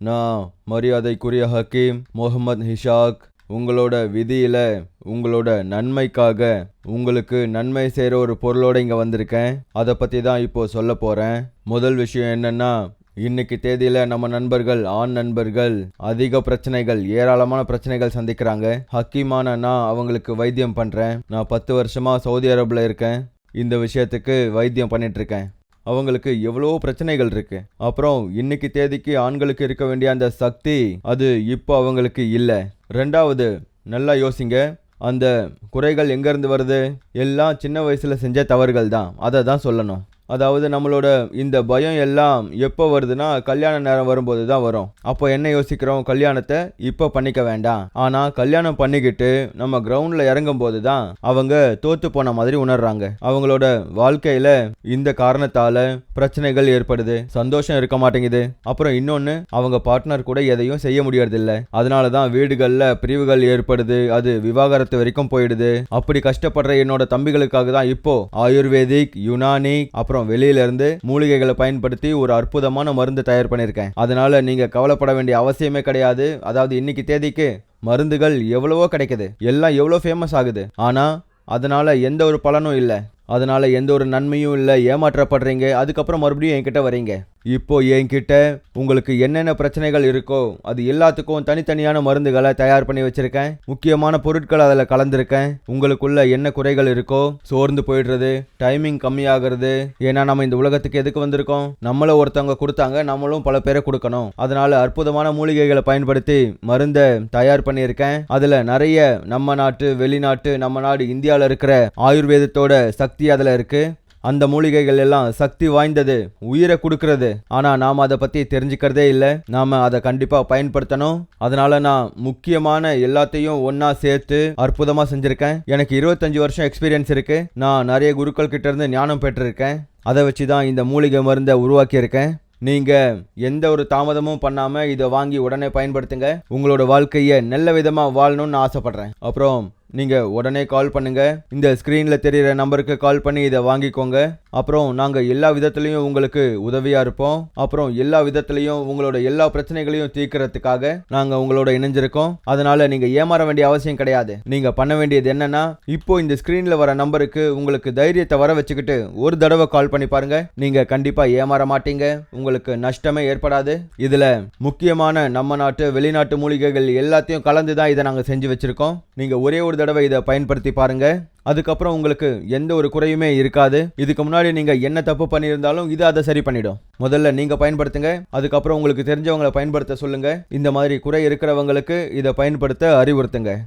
நான் மரியாதைக்குரிய ஹக்கீம் முகமது ஹிஷாக். உங்களோட விதியில் உங்களோட நன்மைக்காக உங்களுக்கு நன்மை செய்கிற ஒரு பொருளோட இங்கே வந்திருக்கேன். அதை பற்றி தான் இப்போ சொல்ல போகிறேன் முதல் விஷயம் என்னன்னா இன்னைக்கு தேதியில் நம்ம நண்பர்கள் ஆண் நண்பர்கள் அதிக பிரச்சனைகள் ஏராளமான பிரச்சனைகள் சந்திக்கிறாங்க. ஹக்கீமான நான் அவங்களுக்கு வைத்தியம் பண்ணுறேன் நான் பத்து வருஷமாக சவுதி அரேபில் இருக்கேன். இந்த விஷயத்துக்கு வைத்தியம் பண்ணிட்டு இருக்கேன். அவங்களுக்கு எவ்வளோ பிரச்சனைகள் இருக்கு. அப்புறம் இன்னைக்கு தேதிக்கு ஆண்களுக்கு இருக்க வேண்டிய அந்த சக்தி அது இப்போ அவங்களுக்கு இல்லை. ரெண்டாவது நல்லா யோசிங்க. அந்த குறைகள் எங்கேருந்து வருது? எல்லாம் சின்ன வயசில் செஞ்ச தவறுகள் தான். அதை தான் சொல்லணும். அதாவது நம்மளோட இந்த பயம் எல்லாம் எப்போ வருதுன்னா கல்யாண நேரம் வரும்போது தான் வரும். அப்போ என்ன யோசிக்கிறோம்? கல்யாணத்தை இப்போ பண்ணிக்க வேண்டாம். ஆனால் கல்யாணம் பண்ணிக்கிட்டு நம்ம கிரவுண்டில் இறங்கும் போது தான் அவங்க தோத்து போன மாதிரி உணர்றாங்க. அவங்களோட வாழ்க்கையில் இந்த காரணத்தால் பிரச்சனைகள் ஏற்படுது சந்தோஷம் இருக்க மாட்டேங்குது. அப்புறம் இன்னொன்று அவங்க பார்ட்னர் கூட எதையும் செய்ய முடியறதில்ல. அதனால தான் வீடுகளில் பிரிவுகள் ஏற்படுது அது விவாகரத்து வரைக்கும் போயிடுது. அப்படி கஷ்டப்படுற என்னோட தம்பிகளுக்காக தான் இப்போ ஆயுர்வேதிக் யுனானி அப்புறம் வெளியில இருந்து மூலிகைகளை பயன்படுத்தி ஒரு அற்புதமான மருந்து தயார் பண்ணியிருக்கேன். அதனால நீங்க கவலைப்பட வேண்டிய அவசியமே கிடையாது. அதாவது இன்னைக்கு தேதிக்கு மருந்துகள் எவ்வளவோ கிடைக்குது. எல்லாம் எவ்வளோ ஃபேமஸ் ஆகுது. ஆனா அதனால எந்த ஒரு பலனும் இல்லை. அதனால எந்த ஒரு நன்மையும் இல்லை. ஏமாற்றப்படுறீங்க. அதுக்கப்புறம் மறுபடியும் என்கிட்ட வரீங்க. இப்போ என்கிட்ட உங்களுக்கு என்னென்ன பிரச்சனைகள் இருக்கோ அது எல்லாத்துக்கும் தனித்தனியான மருந்துகளை தயார் பண்ணி வச்சிருக்கேன். முக்கியமான பொருட்கள் அதில் கலந்துருக்கேன். உங்களுக்குள்ள என்ன குறைகள் இருக்கோ சோர்ந்து போயிடுறது டைமிங் கம்மியாகிறது. ஏன்னா நம்ம இந்த உலகத்துக்கு எதுக்கு வந்திருக்கோம்? நம்மள ஒருத்தவங்க கொடுத்தாங்க நம்மளும் பல பேரை கொடுக்கணும். அதனால அற்புதமான மூலிகைகளை பயன்படுத்தி மருந்தை தயார் பண்ணியிருக்கேன். அதில் நிறைய நம்ம நாட்டு வெளிநாட்டு நம்ம நாடு இந்தியாவில் இருக்கிற ஆயுர்வேதத்தோட சக்தி அதில் இருக்குது அந்த மூலிகைகள் எல்லாம் சக்தி வாய்ந்தது உயிரை கொடுக்கறது. ஆனால் நாம் அதை பற்றி தெரிஞ்சுக்கிறதே இல்லை. நாம் அதை கண்டிப்பாக பயன்படுத்தணும். அதனால நான் முக்கியமான எல்லாத்தையும் ஒன்றா சேர்த்து அற்புதமாக செஞ்சுருக்கேன். எனக்கு இருபத்தஞ்சி வருஷம் எக்ஸ்பீரியன்ஸ் இருக்குது நான் நிறைய குருக்கள் கிட்டேருந்து ஞானம் பெற்றிருக்கேன். அதை வச்சு தான் இந்த மூலிகை மருந்தை உருவாக்கியிருக்கேன். நீங்கள் எந்த ஒரு தாமதமும் பண்ணாமல் இதை வாங்கி உடனே பயன்படுத்துங்க. உங்களோட வாழ்க்கையை நல்ல விதமாக வாழணும்னு ஆசைப்படுறேன். அப்புறம் நீங்கள் உடனே கால் பண்ணுங்கள் இந்த ஸ்க்ரீனில் தெரிகிற நம்பருக்கு கால் பண்ணி இதை வாங்கிக்கோங்க. அப்புறம் நாங்கள் எல்லா விதத்துலையும் உங்களுக்கு உதவியாக இருப்போம். அப்புறம் எல்லா விதத்துலையும் உங்களோட எல்லா பிரச்சனைகளையும் தீர்க்கறதுக்காக நாங்கள் உங்களோட இணைஞ்சிருக்கோம். அதனால் நீங்கள் ஏமாற வேண்டிய அவசியம் கிடையாது. நீங்கள் பண்ண வேண்டியது என்னன்னா இப்போ இந்த ஸ்க்ரீனில் வர நம்பருக்கு உங்களுக்கு தைரியத்தை வர வச்சுக்கிட்டு ஒரு தடவை கால் பண்ணி பாருங்க. நீங்கள் கண்டிப்பாக ஏமாற மாட்டீங்க. உங்களுக்கு நஷ்டமே ஏற்படாது. இதில் முக்கியமான நம்ம நாட்டு வெளிநாட்டு மூலிகைகள் எல்லாத்தையும் கலந்து தான் இதை நாங்கள் செஞ்சு வச்சுருக்கோம். நீங்கள் ஒரே ஒரு தடவை இதை பயன்படுத்தி பாருங்க. அதுக்கப்புறம் உங்களுக்கு எந்த ஒரு குறையுமே இருக்காது. இதுக்கு முன்னாடி நீங்க என்ன தப்பு பண்ணியிருந்தாலும் இது அதை சரி பண்ணிடும். முதல்ல நீங்க பயன்படுத்துங்க. அதுக்கப்புறம் உங்களுக்கு தெரிஞ்சவங்களை பயன்படுத்த சொல்லுங்க. இந்த மாதிரி குறை இருக்கிறவங்களுக்கு இதை பயன்படுத்த அறிவுறுத்துங்க.